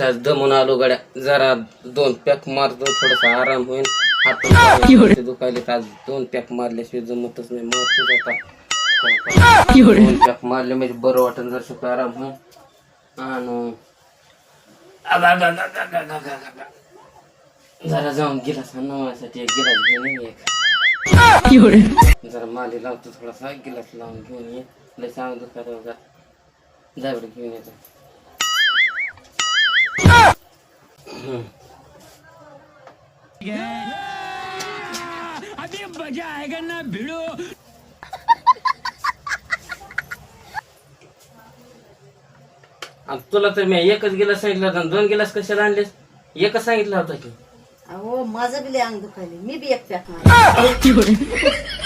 आज दमून आलो गड्या. जरा दोन पॅक मारतो थोडासा आराम होईल हात दुखायले आज दोन पॅक मारल्याशिवाय जमतच नाही. मारतोच आता दोन पॅक मारले म्हणजे बरं वाटेल जर सुख आराम होईल आणि. जरा जाऊन गिलास नवासाठी एक गिलास घेऊन एक माली लावतो थोडासा गिलास लावून घेऊन ये. लय सांग दुखायला बघा. जा बरं घेऊन येतो तुला तर मी एकच गिलास सांगितला होता दोन गिलास कशाला आणलेस? एकच सांगितला होता की. अहो माझं बी लय अंग दुखायले मी बी एक पॅक मारले.